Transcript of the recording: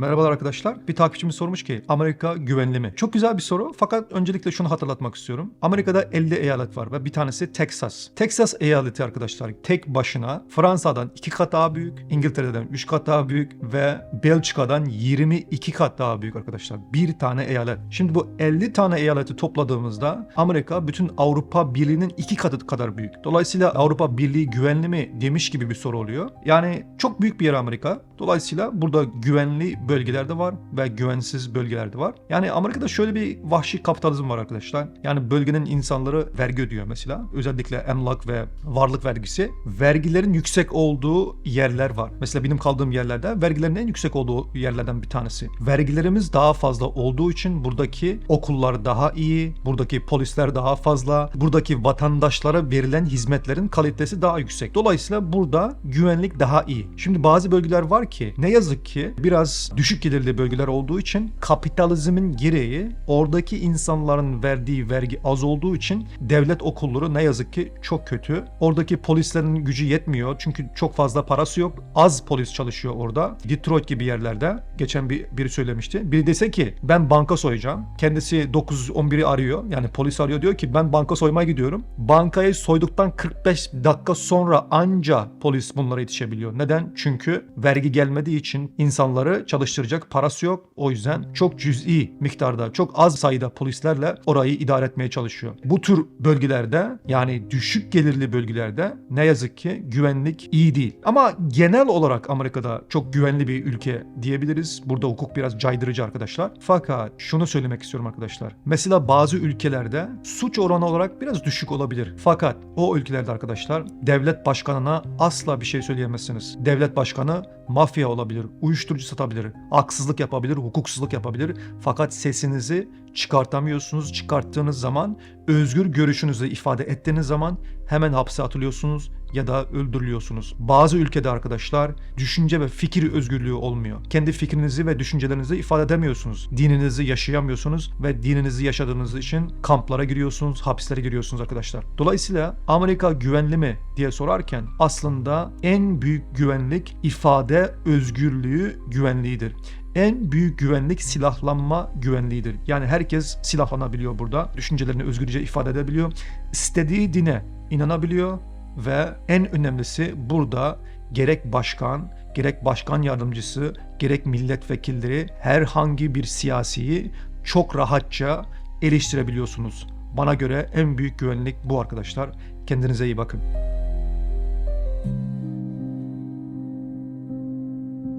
Merhabalar arkadaşlar. Bir takipçimiz sormuş ki Amerika güvenli mi? Çok güzel bir soru fakat öncelikle şunu hatırlatmak istiyorum. Amerika'da 50 eyalet var ve bir tanesi Texas. Texas eyaleti arkadaşlar tek başına Fransa'dan 2 kat daha büyük, İngiltere'den 3 kat daha büyük ve Belçika'dan 22 kat daha büyük arkadaşlar. Bir tane eyalet. Şimdi bu 50 tane eyaleti topladığımızda Amerika bütün Avrupa Birliği'nin iki katı kadar büyük. Dolayısıyla Avrupa Birliği güvenli mi demiş gibi bir soru oluyor. Yani çok büyük bir yer Amerika. Dolayısıyla burada güvenli bölgeler de var ve güvensiz bölgeler de var. Yani Amerika'da şöyle bir vahşi kapitalizm var arkadaşlar. Yani bölgenin insanları vergi ödüyor mesela. Özellikle emlak ve varlık vergisi. Vergilerin yüksek olduğu yerler var. Mesela benim kaldığım yerlerde vergilerin en yüksek olduğu yerlerden bir tanesi. Vergilerimiz daha fazla olduğu için buradaki okullar daha iyi, buradaki polisler daha fazla, buradaki vatandaşlara verilen hizmetlerin kalitesi daha yüksek. Dolayısıyla burada güvenlik daha iyi. Şimdi bazı bölgeler var ki ne yazık ki biraz düşük gelirli bölgeler olduğu için kapitalizmin gereği oradaki insanların verdiği vergi az olduğu için devlet okulları ne yazık ki çok kötü. Oradaki polislerin gücü yetmiyor çünkü çok fazla parası yok. Az polis çalışıyor orada. Detroit gibi yerlerde geçen bir biri söylemişti. Biri dese ki ben banka soyacağım. Kendisi 911'i arıyor. Yani polis arıyor diyor ki ben banka soymaya gidiyorum. Bankayı soyduktan 45 dakika sonra anca polis bunlara yetişebiliyor. Neden? Çünkü vergi gelmediği için insanları çalıştıracak parası yok. O yüzden çok cüz'i miktarda, çok az sayıda polislerle orayı idare etmeye çalışıyor. Bu tür bölgelerde yani düşük gelirli bölgelerde ne yazık ki güvenlik iyi değil. Ama genel olarak Amerika'da çok güvenli bir ülke diyebiliriz. Burada hukuk biraz caydırıcı arkadaşlar. Fakat şunu söylemek istiyorum arkadaşlar. Mesela bazı ülkelerde suç oranı olarak biraz düşük olabilir. Fakat o ülkelerde arkadaşlar devlet başkanına asla bir şey söyleyemezsiniz. Devlet başkanı mafya olabilir, uyuşturucu satabilir, haksızlık yapabilir, hukuksuzluk yapabilir. Fakat sesinizi çıkartamıyorsunuz. Çıkarttığınız zaman özgür görüşünüzü ifade ettiğiniz zaman hemen hapse atılıyorsunuz ya da öldürülüyorsunuz. Bazı ülkede arkadaşlar düşünce ve fikir özgürlüğü olmuyor. Kendi fikrinizi ve düşüncelerinizi ifade edemiyorsunuz. Dininizi yaşayamıyorsunuz ve dininizi yaşadığınız için kamplara giriyorsunuz, hapislere giriyorsunuz arkadaşlar. Dolayısıyla Amerika güvenli mi diye sorarken aslında en büyük güvenlik ifade özgürlüğü güvenliğidir en büyük güvenlik silahlanma güvenliğidir. Yani herkes silahlanabiliyor burada. Düşüncelerini özgürce ifade edebiliyor. İstediği dine inanabiliyor ve en önemlisi burada gerek başkan, gerek başkan yardımcısı, gerek milletvekilleri herhangi bir siyasiyi çok rahatça eleştirebiliyorsunuz. Bana göre en büyük güvenlik bu arkadaşlar. Kendinize iyi bakın.